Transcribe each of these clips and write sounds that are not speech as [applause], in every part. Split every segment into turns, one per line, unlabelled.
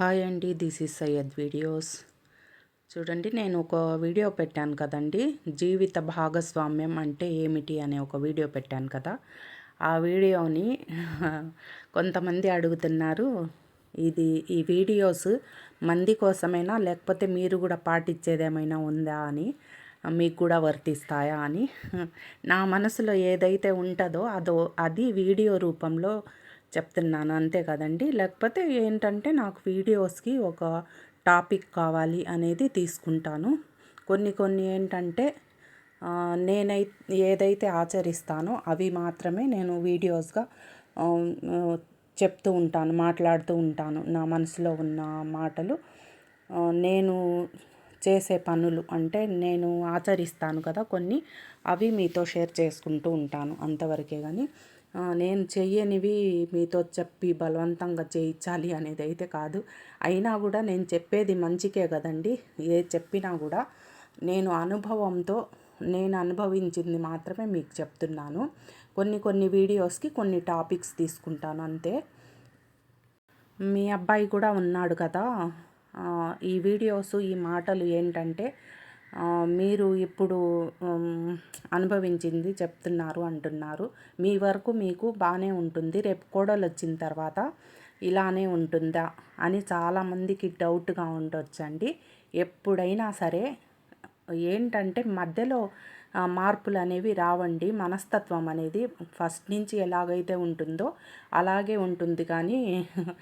Hi అండి this is Syed videos. చూడండి నేను ఒక వీడియో పెట్టాను కదండి. జీవిత భాగస్వామ్యం అంటే ఏమిటి అనే ఒక వీడియో పెట్టాను కదా. ఆ వీడియోని [laughs] కొంతమంది అడుగుతున్నారు ఇది ఈ వీడియోస్ మంది కోసమైనా లేకపోతే మీరు కూడా పాటించేదేమైనా ఉందా అని మీకు కూడా వర్తిస్తాయా అని. [laughs] నా మనసులో ఏదైతే ఉంటుందో అదో అది వీడియో రూపంలో చెప్తున్నాను. అంతే కదండి. లేకపోతే ఏంటంటే నాకు వీడియోస్కి ఒక టాపిక్ కావాలి అనేది తీసుకుంటాను. కొన్ని కొన్ని ఏంటంటే నేనై ఏదైతే ఆచరిస్తానో అవి మాత్రమే నేను వీడియోస్గా చెప్తూ ఉంటాను మాట్లాడుతూ ఉంటాను. నా మనసులో ఉన్న మాటలు నేను చేసే పనులు అంటే నేను ఆచరిస్తాను కదా కొన్ని అవి మీతో షేర్ చేసుకుంటూ ఉంటాను అంతవరకే కానీ నేను చెయ్యనివి మీతో చెప్పి బలవంతంగా చేయించాలి అనేది అయితే కాదు. అయినా కూడా నేను చెప్పేది మంచికే కదండి. ఏ చెప్పినా కూడా నేను అనుభవంతో నేను అనుభవించింది మాత్రమే మీకు చెప్తున్నాను. కొన్ని కొన్ని వీడియోస్కి కొన్ని టాపిక్స్ తీసుకుంటాను అంతే. మీ అబ్బాయి కూడా ఉన్నాడు కదా. ఈ వీడియోస్ ఈ మాటలు ఏంటంటే మీరు ఇప్పుడు అనుభవించింది చెప్తున్నారు అంటున్నారు. మీ వరకు మీకు బాగానే ఉంటుంది. రేపు కోడలు వచ్చిన తర్వాత ఇలానే ఉంటుందా అని చాలామందికి డౌట్గా ఉండొచ్చండి. ఎప్పుడైనా సరే ఏంటంటే మధ్యలో మార్పులు అనేవి రావండి. మనస్తత్వం అనేది ఫస్ట్ నుంచి ఎలాగైతే ఉంటుందో అలాగే ఉంటుంది. కానీ [laughs]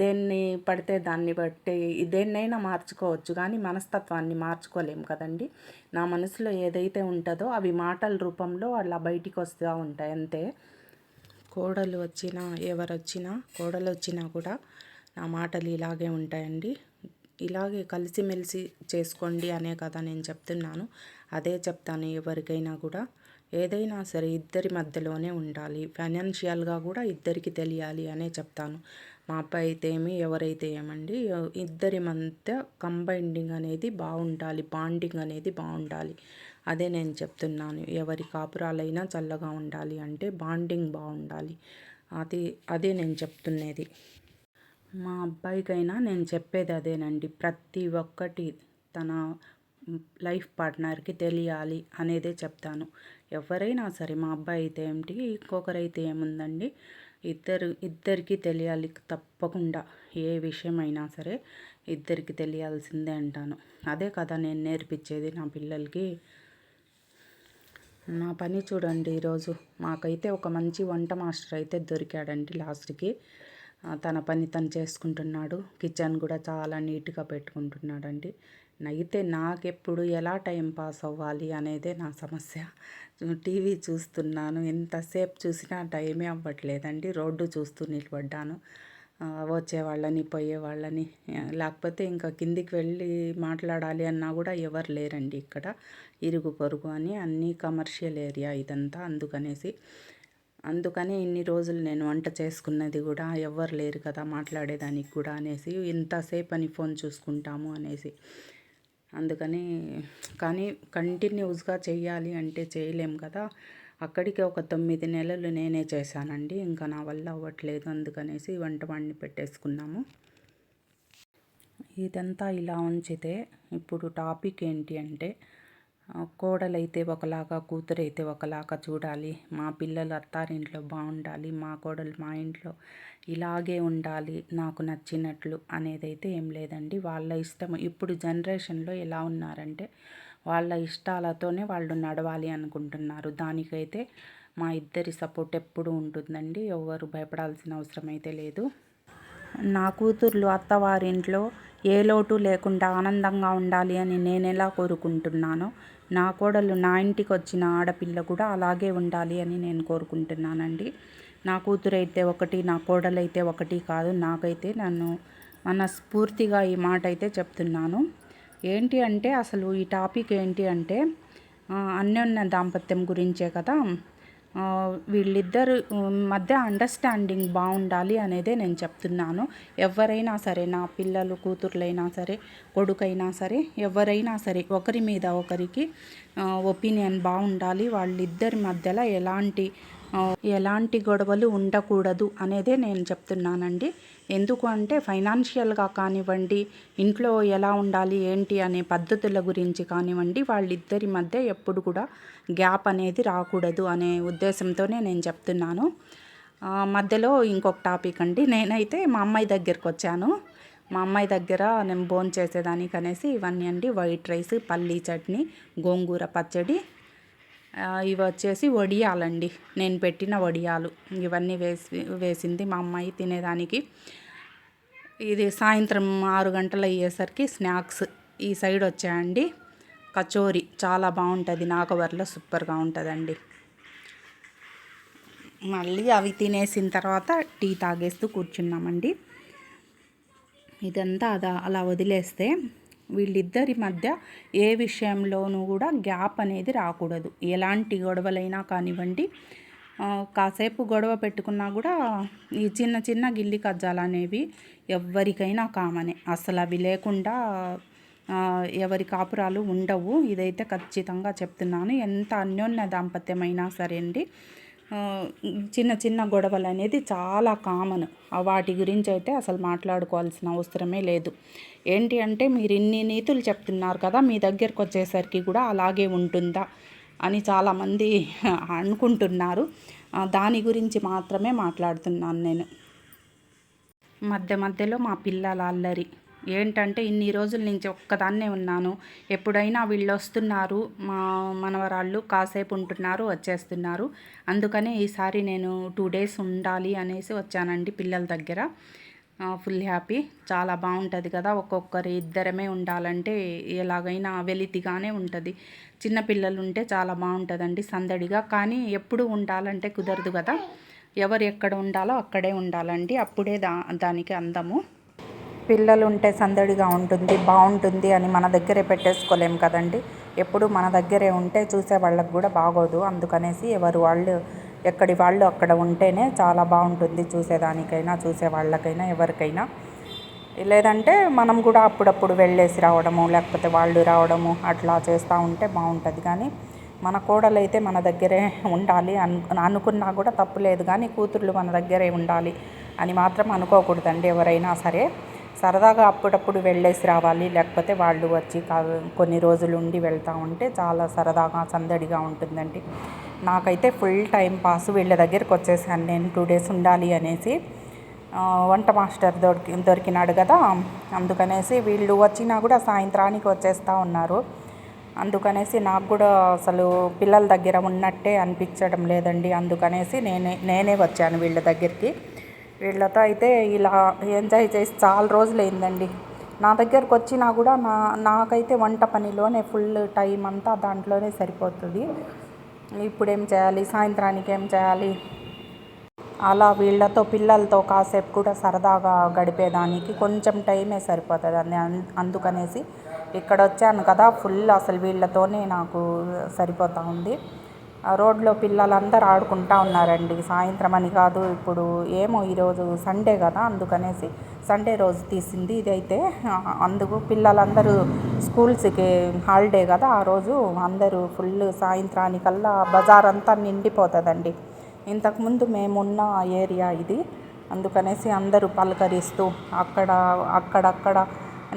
దేన్ని పడితే దాన్ని బట్టి దేన్నైనా మార్చుకోవచ్చు. కానీ మనస్తత్వాన్ని మార్చుకోలేము కదండి. నా మనసులో ఏదైతే ఉంటుందో అవి మాటల రూపంలో అలా బయటికి వస్తూ ఉంటాయి. అంతే. కోడలు వచ్చినా ఎవరు వచ్చినా కోడలు వచ్చినా కూడా నా మాటలు ఇలాగే ఉంటాయండి. ఇలాగే కలిసిమెలిసి చేసుకోండి అనే కదా నేను చెప్తున్నాను. అదే చెప్తాను ఎవరికైనా కూడా. ఏదైనా సరే ఇద్దరి మధ్యలోనే ఉండాలి. ఫైనాన్షియల్గా కూడా ఇద్దరికి తెలియాలి అనే చెప్తాను. మా అబ్బాయి అయితే ఏమి ఎవరైతే ఏమండి ఇద్దరి మధ్య కంబైండింగ్ అనేది బాగుండాలి బాండింగ్ అనేది బాగుండాలి. అదే నేను చెప్తున్నాను. ఎవరి కాపురాలైనా చల్లగా ఉండాలి అంటే బాండింగ్ బాగుండాలి. అది అదే నేను చెప్తున్నది. మా అబ్బాయికైనా నేను చెప్పేది అదేనండి. ప్రతి ఒక్కటి తన లైఫ్ పార్ట్నర్కి తెలియాలి అనేదే చెప్తాను. ఎవరైనా సరే మా అబ్బాయి అయితే ఏమిటి ఇంకొకరైతే ఏముందండి? ఇద్దరు ఇద్దరికి తెలియాలి తప్పకుండా. ఏ విషయమైనా సరే ఇద్దరికి తెలియాల్సిందే అంటాను. అదే కదా నేను నేర్పించేది నా పిల్లలకి. నా పని చూడండి ఈరోజు. మాకైతే ఒక మంచి వంట మాస్టర్ అయితే దొరికాడండి లాస్ట్కి. తన పని తను చేసుకుంటున్నాడు. కిచెన్ కూడా చాలా నీట్గా పెట్టుకుంటున్నాడండి. అయితే నాకెప్పుడు ఎలా టైం పాస్ అవ్వాలి అనేదే నా సమస్య. టీవీ చూస్తున్నాను. ఎంతసేపు చూసినా టైమే అవ్వట్లేదండి. రోడ్డు చూస్తూ నిలబడ్డాను. వచ్చేవాళ్ళని పోయేవాళ్ళని. లేకపోతే ఇంకా కిందికి వెళ్ళి మాట్లాడాలి అన్నా కూడా ఎవరు లేరండి ఇక్కడ. ఇరుగు పొరుగు అని అన్నీ కమర్షియల్ ఏరియా ఇదంతా అందుకనేసి అందుకని ఇన్ని రోజులు నేను వంట చేసుకున్నది కూడా ఎవ్వరు లేరు కదా మాట్లాడేదానికి కూడా అనేసి ఇంతసేపు అని ఫోన్ చూసుకుంటాము అనేసి. అందుకని కానీ కంటిన్యూస్గా చేయాలి అంటే చేయలేం కదా. అక్కడికి ఒక తొమ్మిది నెలలు నేనే చేశానండి ఇంకా నా వల్ల అవ్వట్లేదు అందుకనేసి వంట వాడిని పెట్టేసుకున్నాము. ఇదంతా ఇలా ఉంచితే ఇప్పుడు టాపిక్ ఏంటి అంటే కోడలైతే ఒకలాగా కూతురైతే ఒకలాగా చూడాలి. మా పిల్లలు అత్తారింట్లో బాగుండాలి మా కోడలు మా ఇంట్లో ఇలాగే ఉండాలి. నాకు నచ్చినట్లు అనేది అయితే ఏం లేదండి. వాళ్ళ ఇష్టం. ఇప్పుడు జనరేషన్లో ఎలా ఉన్నారంటే వాళ్ళ ఇష్టాలతోనే వాళ్ళు నడవాలి అనుకుంటున్నారు. దానికైతే మా ఇద్దరి సపోర్ట్ ఎప్పుడు ఉంటుందండి. ఎవరు భయపడాల్సిన అవసరం అయితే లేదు. నా కూతుర్లు అత్తవారింట్లో ఏ లోటు లేకుండా ఆనందంగా ఉండాలి అని నేను ఎలా కోరుకుంటున్నానో నా కోడలు నా ఇంటికి వచ్చిన ఆడపిల్ల కూడా అలాగే ఉండాలి అని నేను కోరుకుంటున్నానండి. నా కూతురైతే ఒకటి నా కోడలైతే ఒకటి కాదు. నాకైతే నన్ను మనస్ఫూర్తిగా ఈ మాట అయితే చెప్తున్నాను. ఏంటి అంటే అసలు ఈ టాపిక్ ఏంటి అంటే అన్యోన్య దాంపత్యం గురించే కదా. వీళ్ళిద్దరు మధ్య అండర్స్టాండింగ్ బాగుండాలి అనేదే నేను చెప్తున్నాను. ఎవరైనా సరే నా పిల్లలు కూతుర్లైనా సరే కొడుకైనా సరే ఎవరైనా సరే ఒకరి మీద ఒకరికి ఒపీనియన్ బాగుండాలి వాళ్ళిద్దరి మధ్యలో ఎలాంటి ఎలాంటి గొడవలు ఉండకూడదు అనేదే నేను చెప్తున్నానండి. ఎందుకు అంటే ఫైనాన్షియల్గా కానివ్వండి ఇంట్లో ఎలా ఉండాలి ఏంటి అనే పద్ధతుల గురించి కానివ్వండి వాళ్ళిద్దరి మధ్య ఎప్పుడు కూడా గ్యాప్ అనేది రాకూడదు అనే ఉద్దేశంతోనే నేను చెప్తున్నాను. మధ్యలో ఇంకొక టాపిక్ అండి. నేనైతే మా అమ్మాయి దగ్గరికి వచ్చాను. మా అమ్మాయి దగ్గర నేను భోజనం చేసేదానికి అనేసి ఇవన్నీ అండి. వైట్ రైస్ పల్లీ చట్నీ గోంగూర పచ్చడి ఇవి వచ్చేసి వడియాలండి. నేను పెట్టిన వడియాలు. ఇవన్నీ వేసి వేసింది మా అమ్మాయి తినేదానికి. ఇది సాయంత్రం ఆరు గంటలు అయ్యేసరికి స్నాక్స్ ఈ సైడ్ వచ్చాయండి. కచోరీ చాలా బాగుంటుంది నాగవర్లో సూపర్గా ఉంటుందండి. మళ్ళీ అవి తినేసిన తర్వాత టీ తాగేస్తూ కూర్చున్నామండి. ఇదంతా అదా అలా వదిలేస్తే వీళ్ళిద్దరి మధ్య ఏ విషయంలోనూ కూడా గ్యాప్ అనేది రాకూడదు. ఎలాంటి గొడవలైనా కానివ్వండి కాసేపు గొడవ పెట్టుకున్నా కూడా ఈ చిన్న చిన్న గిల్లి కజ్జాలు అనేవి ఎవరికైనా కామనే. అసలు అవి లేకుండా ఎవరి కాపురాలు ఉండవు. ఇదైతే ఖచ్చితంగా చెప్తున్నాను. ఎంత అన్యోన్య దాంపత్యమైనా సరే అండి చిన్న చిన్న గొడవలు అనేది చాలా కామన్. వాటి గురించి అయితే అసలు మాట్లాడుకోవాల్సిన అవసరమే లేదు. ఏంటి అంటే మీరు ఇన్ని నీతులు చెప్తున్నారు కదా మీ దగ్గరకు వచ్చేసరికి కూడా అలాగే ఉంటుందా అని చాలామంది [laughs] అనుకుంటున్నారు. దాని గురించి మాత్రమే మాట్లాడుతున్నాను నేను. మధ్య మధ్యలో మా పిల్లల అల్లరి. ఏంటంటే ఇన్ని రోజుల నుంచి ఒక్కదాన్నే ఉన్నాను. ఎప్పుడైనా వీళ్ళు వస్తున్నారు మా మనవరాళ్ళు కాసేపు ఉంటున్నారు వచ్చేస్తున్నారు. అందుకనే ఈసారి నేను టూ డేస్ ఉండాలి అనేసి వచ్చానండి పిల్లల దగ్గర. Full happy. చాలా బాగుంటుంది కదా ఒక్కొక్కరు ఇద్దరమే ఉండాలంటే ఎలాగైనా వెలితిగానే ఉంటుంది. చిన్నపిల్లలు ఉంటే చాలా బాగుంటుందండి సందడిగా. కానీ ఎప్పుడు ఉండాలంటే కుదరదు కదా. ఎవరు ఎక్కడ ఉండాలో అక్కడే ఉండాలండి. అప్పుడే దా దానికి అందము. పిల్లలు ఉంటే సందడిగా ఉంటుంది బాగుంటుంది అని మన దగ్గరే పెట్టేసుకోలేం కదండి. ఎప్పుడు మన దగ్గరే ఉంటే చూసే వాళ్ళకి కూడా బాగోదు. అందుకనేసి ఎవరు వాళ్ళు ఎక్కడి వాళ్ళు అక్కడ ఉంటేనే చాలా బాగుంటుంది చూసేదానికైనా చూసే వాళ్ళకైనా ఎవరికైనా. లేదంటే మనం కూడా అప్పుడప్పుడు వెళ్ళేసి రావడము లేకపోతే వాళ్ళు రావడము అట్లా చేస్తూ ఉంటే బాగుంటుంది కానీ మన కోడలైతే మన దగ్గరే ఉండాలి అను అనుకున్నా కూడా తప్పు లేదు. కానీ కూతుర్లు మన దగ్గరే ఉండాలి అని మాత్రం అనుకోకూడదండి ఎవరైనా సరే. సరదాగా అప్పుడప్పుడు వెళ్ళేసి రావాలి. లేకపోతే వాళ్ళు వచ్చి కా- కొన్ని రోజులు ఉండి వెళ్తూ ఉంటే చాలా సరదాగా సందడిగా ఉంటుందండి. నాకైతే ఫుల్ టైం పాస్ వీళ్ళ దగ్గరికి వచ్చేసాను. నేను టూ డేస్ ఉండాలి అనేసి వంట మాస్టర్ దొరికి దొరికినాడు కదా. అందుకనేసి వీళ్ళు వచ్చినా కూడా సాయంత్రానికి వచ్చేస్తూ ఉన్నారు. అందుకనేసి నాకు కూడా అసలు పిల్లల దగ్గర ఉన్నట్టే అనిపించడం లేదండి. అందుకనేసి నేనే నేనే వచ్చాను వీళ్ళ దగ్గరికి. వీళ్ళతో అయితే ఇలా ఎంజాయ్ చేసి చాలా రోజులైందండి. నా దగ్గరకు వచ్చినా కూడా నా నాకైతే వంట పనిలోనే ఫుల్ టైం అంతా దాంట్లోనే సరిపోతుంది. ఇప్పుడు ఏం చేయాలి? సాయంత్రానికి ఏం చేయాలి? అలా వీళ్ళతో పిల్లలతో కాసేపు కూడా సరదాగా గడిపేదానికి కొంచెం టైమే సరిపోతుంది అన్- అందుకనేసి ఇక్కడ వచ్చాను కదా ఫుల్ అసలు వీళ్ళతోనే నాకు సరిపోతూ ఉంది. రోడ్లో పిల్లలందరూ ఆడుకుంటా ఉన్నారండి. సాయంత్రం అని కాదు ఇప్పుడు ఏమో ఈరోజు సండే కదా అందుకనేసి సండే రోజు తీసింది. ఇదైతే అందుకు పిల్లలందరూ స్కూల్స్కి హాలిడే కదా ఆ రోజు అందరూ ఫుల్ సాయంత్రానికల్లా బజార్ అంతా నిండిపోతుందండి ఇంతకుముందు మేమున్న ఏరియా ఇది. అందుకనేసి అందరూ పలకరిస్తూ అక్కడ అక్కడక్కడ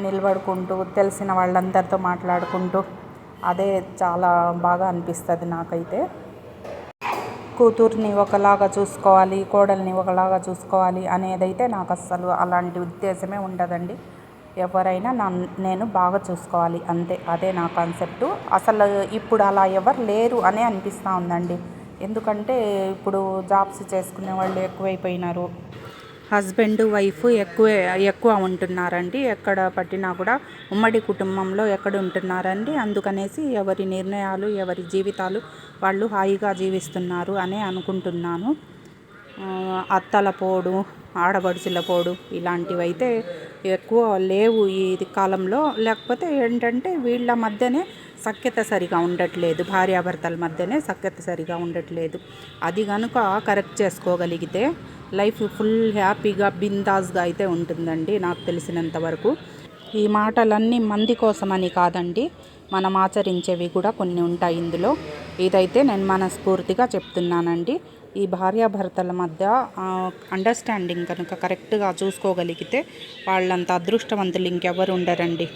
నిలబడుకుంటూ తెలిసిన వాళ్ళందరితో మాట్లాడుకుంటూ అదే చాలా బాగా అనిపిస్తుంది నాకైతే. కూతుర్ని ఒకలాగా చూసుకోవాలి కోడల్ని ఒకలాగా చూసుకోవాలి అనేదైతే నాకు అస్సలు అలాంటి ఉద్దేశమే ఉండదండి. ఎవరైనా నన్ను నేను బాగా చూసుకోవాలి అంతే అదే నా కాన్సెప్టు. అసలు ఇప్పుడు అలా ఎవరు లేరు అనే అనిపిస్తూ ఉందండి. ఎందుకంటే ఇప్పుడు జాబ్స్ చేసుకునే వాళ్ళు ఎక్కువైపోయినారు. హస్బెండ్ వైఫ్ ఎక్కువ ఎక్కువ ఉంటున్నారండి. ఎక్కడ పట్టినా కూడా ఉమ్మడి కుటుంబంలో ఎక్కడ ఉంటున్నారండి? అందుకనేసి ఎవరి నిర్ణయాలు ఎవరి జీవితాలు వాళ్ళు హాయిగా జీవిస్తున్నారు అనే అనుకుంటున్నాను. అత్తల పోడు ఆడబడుచుల పోడు ఇలాంటివైతే ఎక్కువ లేవు ఈ కాలంలో. లేకపోతే ఏంటంటే వీళ్ళ మధ్యనే సఖ్యత సరిగా ఉండట్లేదు. భార్యాభర్తల మధ్యనే సఖ్యత సరిగా ఉండట్లేదు. అది కనుక కరెక్ట్ చేసుకోగలిగితే లైఫ్ ఫుల్ హ్యాపీగా బిందాస్గా అయితే ఉంటుందండి నాకు తెలిసినంత వరకు. ఈ మాటలన్నీ మంది కోసమని కాదండి మనం ఆచరించేవి కూడా కొన్ని ఉంటాయి ఇందులో. ఇదైతే నేను మనస్ఫూర్తిగా చెప్తున్నానండి ఈ భార్యాభర్తల మధ్య అండర్స్టాండింగ్ కనుక కరెక్ట్గా చూసుకోగలిగితే వాళ్ళంత అదృష్టవంతులు ఇంకెవరు ఉండరండి.